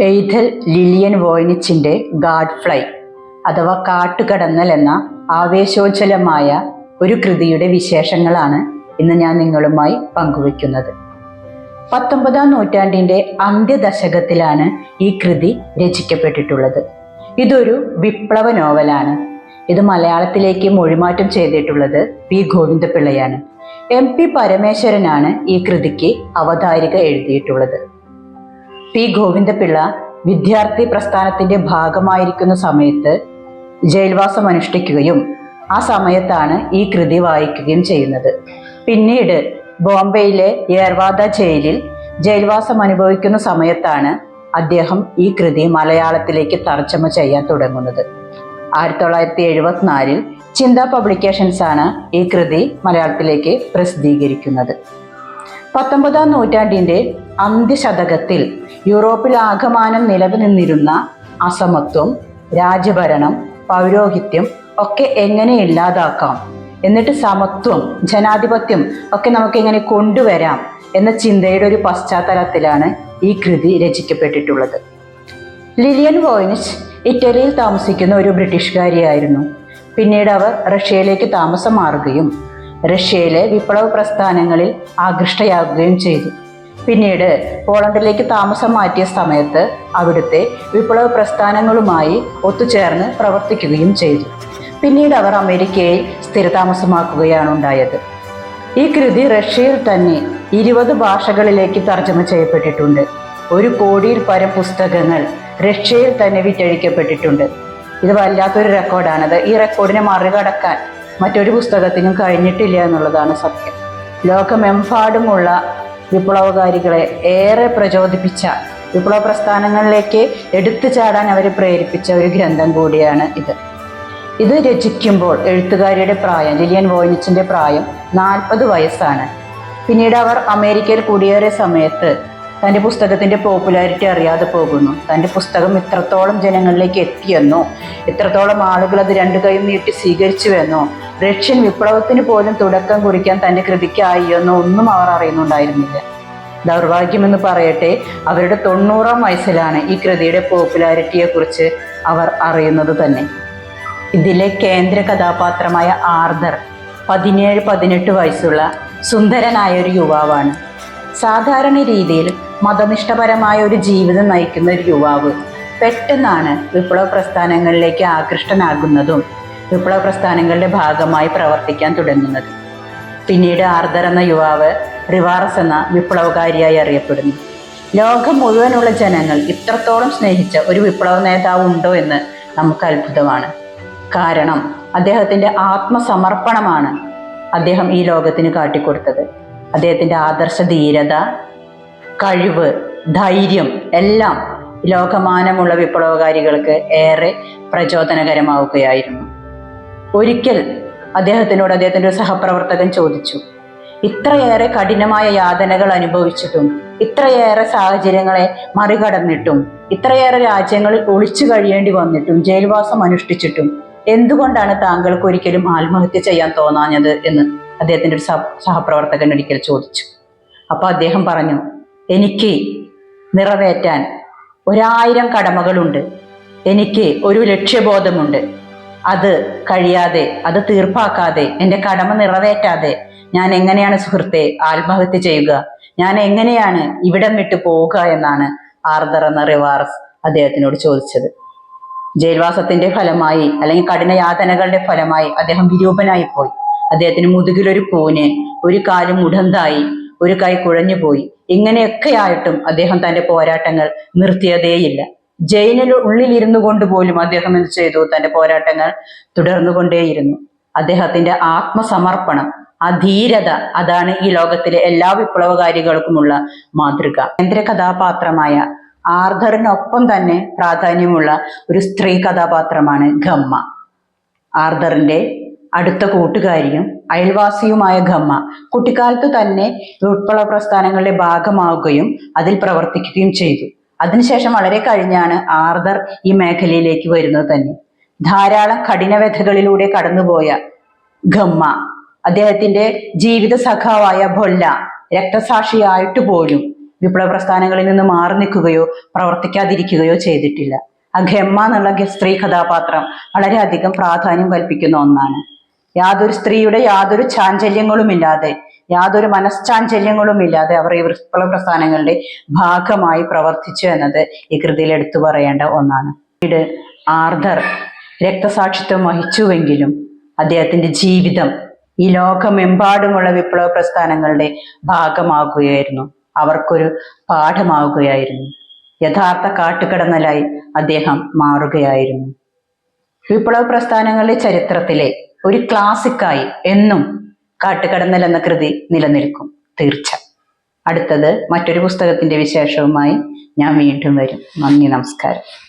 എയ്ഥൽ Lilian വോയിനിച്ചിന്റെ gadfly അഥവാ കാട്ടുകടന്നൽ എന്ന ആവേശോജ്വലമായ ഒരു കൃതിയുടെ വിശേഷങ്ങളാണ് ഇന്ന് ഞാൻ നിങ്ങളുമായി പങ്കുവയ്ക്കുന്നത്. പത്തൊമ്പതാം നൂറ്റാണ്ടിന്റെ അന്ത്യദശകത്തിലാണ് ഈ കൃതി രചിക്കപ്പെട്ടിട്ടുള്ളത്. ഇതൊരു വിപ്ലവ നോവലാണ്. ഇത് മലയാളത്തിലേക്ക് മൊഴിമാറ്റം ചെയ്തിട്ടുള്ളത് പി ഗോവിന്ദപിള്ളയാണ്. എം പി പരമേശ്വരനാണ് ഈ കൃതിക്ക് അവതാരിക എഴുതിയിട്ടുള്ളത്. പി ഗോവിന്ദപിള്ള വിദ്യാർത്ഥി പ്രസ്ഥാനത്തിന്റെ ഭാഗമായിരിക്കുന്ന സമയത്ത് ജയിൽവാസം അനുഷ്ഠിക്കുകയും ആ സമയത്താണ് ഈ കൃതി വായിക്കുകയും ചെയ്യുന്നത്. പിന്നീട് ബോംബെയിലെ ഏർവാദ ജയിലിൽ ജയിൽവാസം അനുഭവിക്കുന്ന സമയത്താണ് അദ്ദേഹം ഈ കൃതി മലയാളത്തിലേക്ക് തർജമ ചെയ്യാൻ തുടങ്ങുന്നത്. ആയിരത്തി തൊള്ളായിരത്തി എഴുപത്തിനാലിൽ ചിന്ത പബ്ലിക്കേഷൻസ് ആണ് ഈ കൃതി മലയാളത്തിലേക്ക് പ്രസിദ്ധീകരിക്കുന്നത്. പത്തൊമ്പതാം നൂറ്റാണ്ടിന്റെ അന്ത്യശതകത്തിൽ യൂറോപ്പിൽ ആകമാനം നിലനിന്നിരുന്ന അസമത്വം രാജഭരണം പൗരോഹിത്യം ഒക്കെ എങ്ങനെ ഇല്ലാതാക്കാം? എന്നിട്ട് സമത്വം ജനാധിപത്യം ഒക്കെ നമുക്ക് എങ്ങനെ കൊണ്ടുവരാം എന്ന ചിന്തയുടെ ഒരു പശ്ചാത്തലത്തിലാണ് ഈ കൃതി രചിക്കപ്പെട്ടിട്ടുള്ളത്. ലിലിയൻ വോയിനിച്ച് ഇറ്റലിയിൽ താമസിക്കുന്ന ഒരു ബ്രിട്ടീഷുകാരിയായിരുന്നു. പിന്നീട് അവർ റഷ്യയിലേക്ക് താമസം മാറുകയും റഷ്യയിലെ വിപ്ലവ പ്രസ്ഥാനങ്ങളിൽ ആകൃഷ്ടയാകുകയും ചെയ്തു. പിന്നീട് പോളണ്ടിലേക്ക് താമസം മാറ്റിയ സമയത്ത് അവിടുത്തെ വിപ്ലവ പ്രസ്ഥാനങ്ങളുമായി ഒത്തുചേർന്ന് പ്രവർത്തിക്കുകയും ചെയ്തു. പിന്നീട് അവർ അമേരിക്കയിൽ സ്ഥിരതാമസമാക്കുകയാണ് ഉണ്ടായത്. ഈ കൃതി റഷ്യയിൽ തന്നെ ഇരുപത് ഭാഷകളിലേക്ക് തർജമ ചെയ്യപ്പെട്ടിട്ടുണ്ട്. ഒരു കോടിയിൽ പരം പുസ്തകങ്ങൾ റഷ്യയിൽ തന്നെ വിറ്റഴിക്കപ്പെട്ടിട്ടുണ്ട്. ഇത് വല്ലാത്തൊരു റെക്കോർഡാണത് ഈ റെക്കോർഡിനെ മറികടക്കാൻ മറ്റൊരു പുസ്തകത്തിനും കഴിഞ്ഞിട്ടില്ല എന്നുള്ളതാണ് സത്യം. ലോകമെമ്പാടുമുള്ള വിപ്ലവകാരികളെ ഏറെ പ്രചോദിപ്പിച്ച വിപ്ലവ പ്രസ്ഥാനങ്ങളിലേക്ക് എടുത്തു ചാടാൻ അവരെ പ്രേരിപ്പിച്ച ഒരു ഗ്രന്ഥം കൂടിയാണ് ഇത്. ഇത് രചിക്കുമ്പോൾ എഴുത്തുകാരിയുടെ പ്രായം ലിലിയൻ വോയിനിച്ചിന്റെ പ്രായം നാൽപ്പത് വയസ്സാണ്. പിന്നീട് അവർ അമേരിക്കയിൽ കുടിയേറിയ സമയത്ത് തന്റെ പുസ്തകത്തിന്റെ പോപ്പുലാരിറ്റി അറിയാതെ പോകുന്നു. തന്റെ പുസ്തകം ഇത്രത്തോളം ജനങ്ങളിലേക്ക് എത്തിയെന്നോ ഇത്രത്തോളം ആളുകൾ അത് രണ്ടു കൈയും നീട്ടി സ്വീകരിച്ചുവെന്നോ റഷ്യൻ വിപ്ലവത്തിന് പോലും തുടക്കം കുറിക്കാൻ തന്റെ കൃതിക്കായി എന്നോ ഒന്നും അവർ അറിയുന്നുണ്ടായിരുന്നില്ല. ദൗർഭാഗ്യമെന്ന് പറയട്ടെ അവരുടെ തൊണ്ണൂറാം വയസ്സിലാണ് ഈ കൃതിയുടെ പോപ്പുലാരിറ്റിയെക്കുറിച്ച് അവർ അറിയുന്നത് തന്നെ. ഇതിലെ കേന്ദ്ര കഥാപാത്രമായ ആർദർ പതിനേഴ് പതിനെട്ട് വയസ്സുള്ള സുന്ദരനായ ഒരു യുവാവാണ്. സാധാരണ രീതിയിൽ മതനിഷ്ഠപരമായ ഒരു ജീവിതം നയിക്കുന്ന ഒരു യുവാവ് പെട്ടെന്നാണ് വിപ്ലവ പ്രസ്ഥാനങ്ങളിലേക്ക് ആകൃഷ്ടനാകുന്നതും വിപ്ലവ പ്രസ്ഥാനങ്ങളുടെ ഭാഗമായി പ്രവർത്തിക്കാൻ തുടങ്ങുന്നത്. പിന്നീട് ആർദർ എന്ന യുവാവ് റിവാറസ് എന്ന വിപ്ലവകാരിയായി അറിയപ്പെടുന്നു. ലോകം മുഴുവനുള്ള ജനങ്ങൾ ഇത്രത്തോളം സ്നേഹിച്ച ഒരു വിപ്ലവ നേതാവ് ഉണ്ടോ എന്ന് നമുക്ക് അത്ഭുതമാണ്. കാരണം അദ്ദേഹത്തിന്റെ ആത്മസമർപ്പണമാണ് അദ്ദേഹം ഈ ലോകത്തിന് കാട്ടിക്കൊടുത്തത്. അദ്ദേഹത്തിന്റെ ആദർശ ധീരത കഴിവ് ധൈര്യം എല്ലാം ലോകമാനമുള്ള വിപ്ലവകാരികൾക്ക് ഏറെ പ്രചോദനകരമാവുകയായിരുന്നു. ഒരിക്കൽ അദ്ദേഹത്തിനോട് അദ്ദേഹത്തിന്റെ ഒരു സഹപ്രവർത്തകൻ ചോദിച്ചു ഇത്രയേറെ കഠിനമായ യാതനകൾ അനുഭവിച്ചിട്ടും ഇത്രയേറെ സാഹചര്യങ്ങളെ മറികടന്നിട്ടും ഇത്രയേറെ രാജ്യങ്ങളിൽ ഒളിച്ചു കഴിയേണ്ടി വന്നിട്ടും ജയിൽവാസം അനുഷ്ഠിച്ചിട്ടും എന്തുകൊണ്ടാണ് താങ്കൾക്ക് ഒരിക്കലും ആത്മഹത്യ ചെയ്യാൻ തോന്നാഞ്ഞത്? എന്ന് അദ്ദേഹത്തിന്റെ ഒരു സഹ സഹപ്രവർത്തകൻ ഒരിക്കൽ ചോദിച്ചു. അപ്പോൾ അദ്ദേഹം പറഞ്ഞു എനിക്ക് നിറവേറ്റാൻ ഒരായിരം കടമകളുണ്ട് എനിക്ക് ഒരു ലക്ഷ്യബോധമുണ്ട് അത് കഴിയാതെ അത് തീർപ്പാക്കാതെ എന്റെ കടമ നിറവേറ്റാതെ ഞാൻ എങ്ങനെയാണ് സുഹൃത്തെ ആത്മഹത്യ ചെയ്യുക? ഞാൻ എങ്ങനെയാണ് ഇവിടം വിട്ടു പോവുക എന്നാണ് ആർദർ എന്ന റിവാർസ് അദ്ദേഹത്തിനോട് ചോദിച്ചത്. ജയിൽവാസത്തിന്റെ ഫലമായി അല്ലെങ്കിൽ കഠിന യാതനകളുടെ ഫലമായി അദ്ദേഹം വിരൂപനായി പോയി അദ്ദേഹത്തിന് മുതുകിലൊരു കൂന് ഒരു കാലും മുടന്തായി ഒരു കൈ കുഴഞ്ഞുപോയി. ഇങ്ങനെയൊക്കെ ആയിട്ടും അദ്ദേഹം തന്റെ പോരാട്ടങ്ങൾ നിർത്തിയതേയില്ല. ജയിലിൽ ഉള്ളിലിരുന്നു കൊണ്ട് പോലും അദ്ദേഹം എന്ത് ചെയ്തു? തന്റെ പോരാട്ടങ്ങൾ തുടർന്നുകൊണ്ടേയിരുന്നു. അദ്ദേഹത്തിന്റെ ആത്മസമർപ്പണം ആ ധീരത അതാണ് ഈ ലോകത്തിലെ എല്ലാ വിപ്ലവകാരികൾക്കുമുള്ള മാതൃക. കേന്ദ്ര കഥാപാത്രമായ ആർദറിനൊപ്പം തന്നെ പ്രാധാന്യമുള്ള ഒരു സ്ത്രീ കഥാപാത്രമാണ് ഖമ്മ. ആർദറിന്റെ അടുത്ത കൂട്ടുകാരിയും അയൽവാസിയുമായ ഖമ്മ കുട്ടിക്കാലത്ത് തന്നെ വിപ്ലവ പ്രസ്ഥാനങ്ങളുടെ ഭാഗമാവുകയും അതിൽ പ്രവർത്തിക്കുകയും ചെയ്തു. അതിനുശേഷം വളരെ കഴിഞ്ഞാണ് ആർദർ ഈ മേഖലയിലേക്ക് വരുന്നത് തന്നെ. ധാരാളം കഠിനവ്യഥകളിലൂടെ കടന്നുപോയ ഖമ്മ അദ്ദേഹത്തിന്റെ ജീവിത സഖാവായ ഭൊല്ല രക്തസാക്ഷിയായിട്ട് പോലും വിപ്ലവ പ്രസ്ഥാനങ്ങളിൽ നിന്ന് മാറി നിൽക്കുകയോ പ്രവർത്തിക്കാതിരിക്കുകയോ ചെയ്തിട്ടില്ല. ആ ഖമ്മ എന്നുള്ള സ്ത്രീ കഥാപാത്രം വളരെയധികം പ്രാധാന്യം കൽപ്പിക്കുന്ന ഒന്നാണ്. യാതൊരു സ്ത്രീയുടെ യാതൊരു ചാഞ്ചല്യങ്ങളുമില്ലാതെ യാതൊരു മനഃചാഞ്ചല്യങ്ങളുമില്ലാതെ അവർ ഈ വിപ്ലവ പ്രസ്ഥാനങ്ങളുടെ ഭാഗമായി പ്രവർത്തിച്ചു എന്നത് ഈ കൃതിയിൽ എടുത്തു പറയേണ്ട ഒന്നാണ്. പിന്നീട് ആർദർ രക്തസാക്ഷിത്വം വഹിച്ചുവെങ്കിലും അദ്ദേഹത്തിന്റെ ജീവിതം ഈ ലോകമെമ്പാടുമുള്ള വിപ്ലവ പ്രസ്ഥാനങ്ങളുടെ ഭാഗമാകുകയായിരുന്നു. അവർക്കൊരു പാഠമാവുകയായിരുന്നു യഥാർത്ഥ കാട്ടുകടന്നലായി അദ്ദേഹം മാറുകയായിരുന്നു. വിപ്ലവ പ്രസ്ഥാനങ്ങളുടെ ചരിത്രത്തിലെ ഒരു ക്ലാസിക്കായി എന്നും കാട്ടുകടന്നൽ എന്ന കൃതി നിലനിൽക്കും. തീർച്ച അടുത്തത് മറ്റൊരു പുസ്തകത്തിന്റെ വിശേഷവുമായി ഞാൻ വീണ്ടും വരും. നന്ദി നമസ്കാരം.